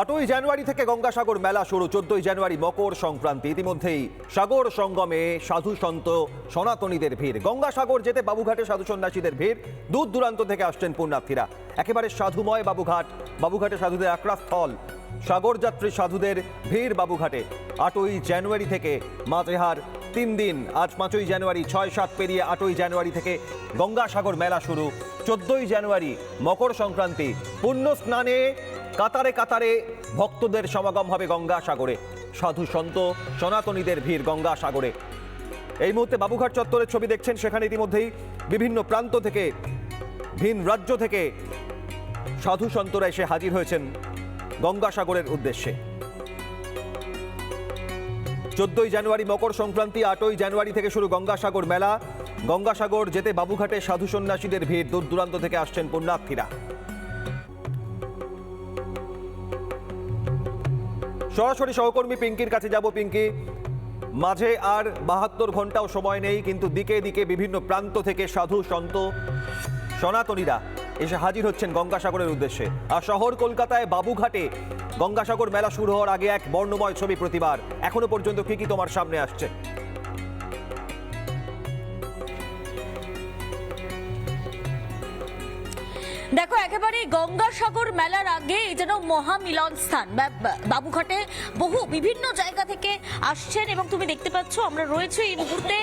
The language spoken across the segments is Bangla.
আটই জানুয়ারি থেকে গঙ্গাসাগর মেলা শুরু, চোদ্দই জানুয়ারি মকর সংক্রান্তি। ইতিমধ্যেই সাগর সঙ্গমে সাধু সন্ত সনাতনীদের ভিড়। গঙ্গাসাগর যেতে বাবুঘাটে সাধু সন্ন্যাসীদের ভিড়, দূর দূরান্ত থেকে আসছেন পুণ্যার্থীরা। একেবারে সাধুময় বাবুঘাট, বাবুঘাটে সাধুদের আক্রাস্থল। সাগরযাত্রী সাধুদের ভিড় বাবুঘাটে। আটই জানুয়ারি থেকে মাঝেহার তিন দিন, আজ পাঁচই জানুয়ারি ছয় সাত পেরিয়ে আটই জানুয়ারি থেকে গঙ্গাসাগর মেলা শুরু। চোদ্দই জানুয়ারি মকর সংক্রান্তি। পুণ্য স্নানে কাতারে কাতারে ভক্তদের সমাগম হবে গঙ্গাসাগরে। সাধু সন্ত, সনাতনীদের ভিড় গঙ্গাসাগরে। এই মুহূর্তে বাবুঘাট চত্বরের ছবি দেখছেন, সেখানে ইতিমধ্যেই বিভিন্ন প্রান্ত থেকে, ভিন রাজ্য থেকে সাধু সন্তরা এসে হাজির হয়েছেন গঙ্গাসাগরের উদ্দেশ্যে। চোদ্দই জানুয়ারি মকর সংক্রান্তি, আটই জানুয়ারি থেকে শুরু গঙ্গাসাগর মেলা। গঙ্গাসাগর যেতে বাবুঘাটে সাধু সন্ন্যাসীদের ভিড় দূর দূরান্ত থেকে আসছেন পুণ্যার্থীরা। সরাসরি সহকর্মী পিঙ্কির কাছে যাব, পিঙ্কি। মাঝে আর বাহাত্তর ঘন্টাও সময় নেই, কিন্তু দিকে দিকে বিভিন্ন প্রান্ত থেকে সাধু সন্ত, সনাতনীরা এসে হাজির হচ্ছেন গঙ্গাসাগরের উদ্দেশ্যে। আর শহর কলকাতায় বাবুঘাটে গঙ্গাসাগর মেলা শুরু হওয়ার আগে এক বর্ণময় ছবি প্রতিবার। এখনও পর্যন্ত কি কি তোমার সামনে আসছে? দেখো, একেবারে গঙ্গাসাগর মেলার আগে যেন মহামিলন স্থান। বাবুঘাটে বহু বিভিন্ন জায়গা থেকে আসছেন এবং তুমি দেখতে পাচ্ছ, আমরা রয়েছে এই মুহূর্তে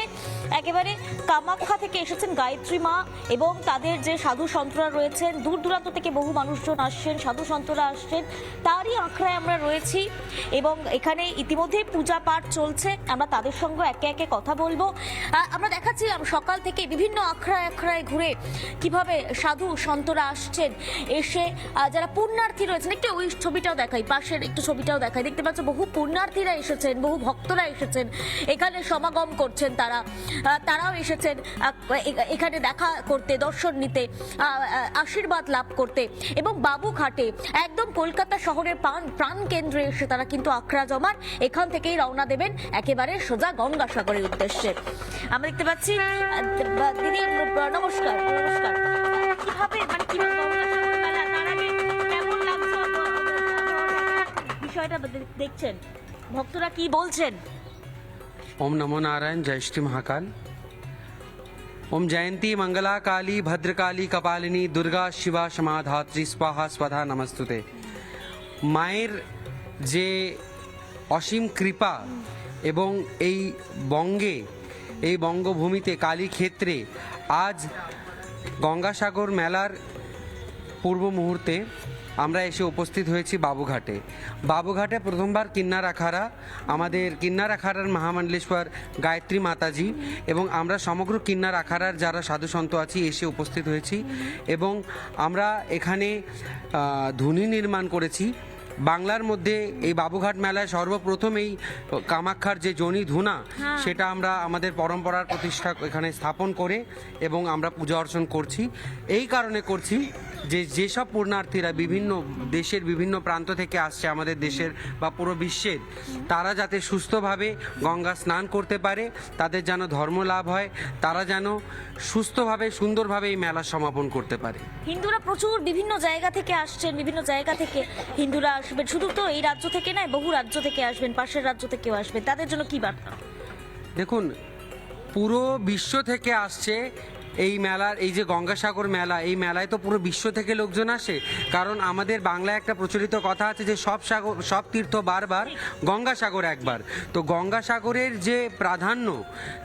একেবারে কামাখ্যা থেকে এসেছেন গায়ত্রী মা এবং তাদের যে সাধু সন্তরা রয়েছেন, দূর দূরান্ত থেকে বহু মানুষজন আসছেন, সাধু সন্তরা আসছেন, তারই আখড়ায় আমরা রয়েছি এবং এখানে ইতিমধ্যে পূজা পাঠ চলছে। আমরা তাদের সঙ্গে একে একে কথা বলব। আমরা দেখাচ্ছিলাম সকাল থেকে বিভিন্ন আখড়ায় আখড়ায় ঘুরে কীভাবে সাধু সন্তরা আসছেন। এসে যারা পুণ্যার্থী রয়েছেন, একটু ওই ছবিটাও দেখাই, পাশের একটু ছবিটাও দেখাই। দেখতে পাচ্ছ বহু পুণ্যার্থীরা এসেছেন, বহু ভক্তরা এসেছেন। এখানে সমাগম করছেন তারা। তারাও এসেছেন। এখানে দেখা করতে, দর্শন নিতে আশীর্বাদ লাভ করতে। এবং বাবুঘাটে একদম কলকাতা শহরের প্রাণ প্রাণ কেন্দ্রে এসে তারা কিন্তু আখড়া জমান এখান থেকেই রওনা দেবেন একেবারে সোজা গঙ্গাসাগরের উদ্দেশ্যে। আমরা দেখতে পাচ্ছি দিদি নমস্কার নমস্কার। কীভাবে মানে কীভাবে বিষয়টা দেখছেন। ভক্তরা কি বলছেন? ओम नमो नारायण जय श्री महाकाल ओम जयंती मंगला काली भद्रकाली कपालिनी दुर्गा शिवा समाधात्री स्वाहा स्वधा नमस्तुते মায়ের যে অসীম কৃপা এবং এই বঙ্গে এই বঙ্গভূমিতে কালী ক্ষেত্রে আজ গঙ্গাসাগর মেলার পূর্ব মুহূর্তে আমরা এসে উপস্থিত হয়েছি বাবুঘাটে। বাবুঘাটে প্রথমবার কিন্নার আখাড়া আমাদের কিন্নার আখাড়ার মহামণ্ডলেশ্বর গায়ত্রী মাতাজি এবং আমরা সমগ্র কিন্নার আখাড়ার যারা সাধু সন্ত আছি এসে উপস্থিত হয়েছি এবং আমরা এখানে ধুনি নির্মাণ করেছি। বাংলার মধ্যে এই বাবুঘাট মেলায় সর্বপ্রথম এই কামাক্ষার যে জনি ধুনা সেটা আমরা আমাদের পরম্পরার প্রতিষ্ঠা এখানে স্থাপন করে এবং আমরা পূজা অর্চন করছি। এই কারণে করছি যে যেসব পূর্ণার্থীরা বিভিন্ন দেশের বিভিন্ন প্রান্ত থেকে আসছে আমাদের দেশের বা পুরো বিশ্বের তারা যাতে সুস্থভাবে গঙ্গা স্নান করতে পারে তাদের যেন ধর্ম লাভ হয় তারা যেন সুস্থভাবে সুন্দরভাবে এই মেলা সমাপন করতে পারে। হিন্দুরা প্রচুর বিভিন্ন জায়গা থেকে আসছেন বিভিন্ন জায়গা থেকে হিন্দুরা আসবেন। শুধু তো এই রাজ্য থেকে নয় বহু রাজ্য থেকে আসবেন পাশের রাজ্য থেকেও আসবেন। তাদের জন্য কি বার্তা? দেখুন পুরো বিশ্ব থেকে আসছে এই মেলার, এই যে গঙ্গাসাগর মেলা, এই মেলায় তো পুরো বিশ্ব থেকে লোকজন আসে। কারণ আমাদের বাংলায় একটা প্রচলিত কথা আছে যে, সব সাগর, সব তীর্থ বারবার গঙ্গাসাগর একবার। তো গঙ্গাসাগরের যে প্রাধান্য,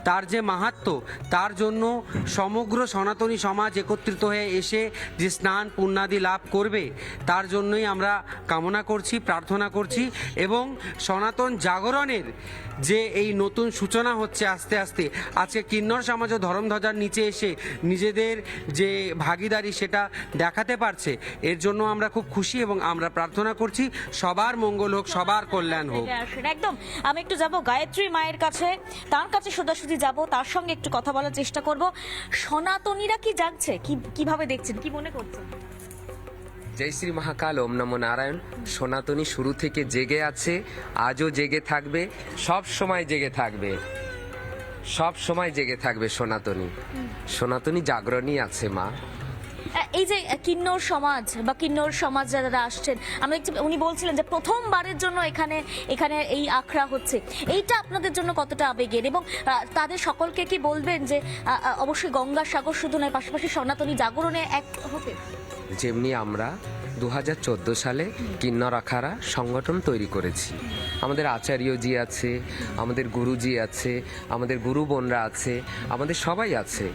তার যে মাহাত্ম্য তার জন্য সমগ্র সনাতনী সমাজ একত্রিত হয়ে এসে যে স্নান, পুণ্যাদি লাভ করবে, তার জন্যই আমরা কামনা করছি, প্রার্থনা করছি এবং সনাতন জাগরণের যে এই নতুন সূচনা হচ্ছে আস্তে আস্তে, আজকে কিন্নর সমাজ ও ধর্মধ্বজার নিচে এসে নিজেদের যে ভাগিদারি সেটা দেখাতে পারছে। এর জন্য আমরা খুব খুশি এবং আমরা প্রার্থনা করছি সবার মঙ্গল হোক সবার কল্যাণ হোক। একদম আমি একটু যাব গায়ত্রী মায়ের কাছে তার কাছে সোজাসুজি যাব তার সঙ্গে একটু কথা বলার চেষ্টা করব। সনাতনীরা কি জাগছে কি কীভাবে দেখছেন? কি মনে করছেন? জয় শ্রী মহাকাল ওম নমো নারায়ণ। সনাতনী শুরু থেকে জেগে আছে আজও জেগে থাকবে সব সময় জেগে থাকবে। সব সময় জেগে থাকবে সনাতনী। সনাতনী জাগরণই আছে মা। এই যে কিন্নর সমাজ বা কিন্নর সমাজ যারা আসছেন আমরা উনি বলছিলেন যে প্রথমবারের জন্য এখানে এখানে এই আখড়া হচ্ছে। এইটা আপনাদের জন্য কতটা আবেগের? এবং তাদের সকলকে কি বলবেন যে অবশ্যই গঙ্গাসাগর শুধু নয় পাশাপাশি সনাতনী জাগরণে এক হতে? যেমনি আমরা দু হাজার চোদ্দ সালে কিন্নর আখাড়া সংগঠন তৈরি করেছি আমাদের আচার্যজি আছে আমাদের গুরুজি আছে আমাদের গুরু বোনরা আছে আমাদের সবাই আছে।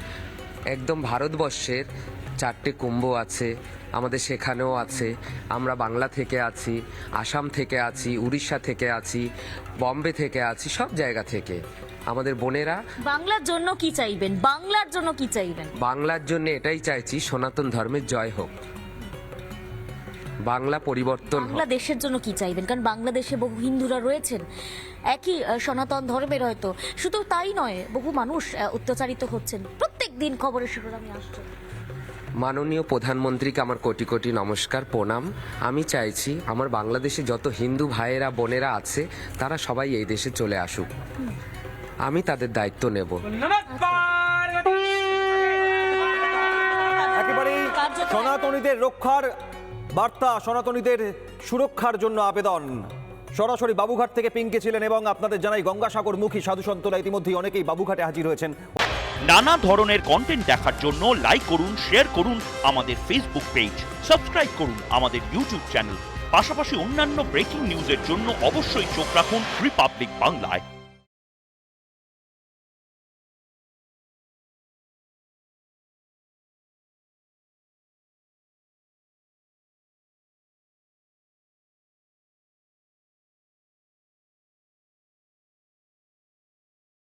একদম ভারতবর্ষের চারটে কুম্ভ আছে আমাদের সেখানেও আছে। আমরা বাংলা থেকে আছি আসাম থেকে আছি উড়িষ্যা থেকে আছি বম্বে থেকে আছি সব জায়গা থেকে। আমাদের বোনেরা বাংলার জন্য কি চাইবেন? বাংলার জন্য কি চাইবেন? বাংলার জন্য এটাই চাইছি সনাতন ধর্মের জয় হোক। বাংলা পরিবর্তন বাংলাদেশের জন্য কি চাইবেন? কারণ বাংলাদেশে বহু হিন্দুরা রয়েছেন একই সনাতন ধর্মের হয়তো। শুধু তাই নয় বহু মানুষ অত্যাচারিত হচ্ছেন। প্রত্যেক দিন খবরের শিরোনামে আসছে। মাননীয় প্রধানমন্ত্রীকে আমার কোটি কোটি নমস্কার প্রণাম। আমি চাইছি আমার বাংলাদেশে যত হিন্দু ভাইয়েরা বোনেরা আছে তারা সবাই এই দেশে চলে আসুক। আমি তাদের দায়িত্ব নেব। সনাতনীদের রক্ষার বার্তা সনাতনীদের সুরক্ষার জন্য আবেদন। সরাসরি বাবুঘাট থেকে পিঙ্কে ছিলেন এবং আপনাদের জানাই গঙ্গাসাগরমুখী সাধু সন্তরা ইতিমধ্যেই অনেকেই বাবুঘাটে হাজির হয়েছেন। নানা ধরনের কন্টেন্ট দেখার জন্য লাইক করুন শেয়ার করুন আমাদের ফেসবুক পেজ সাবস্ক্রাইব করুন আমাদের ইউটিউব চ্যানেল পাশাপাশি অন্যান্য ব্রেকিং নিউজের জন্য অবশ্যই চোখ রাখুন রিপাবলিক বাংলায়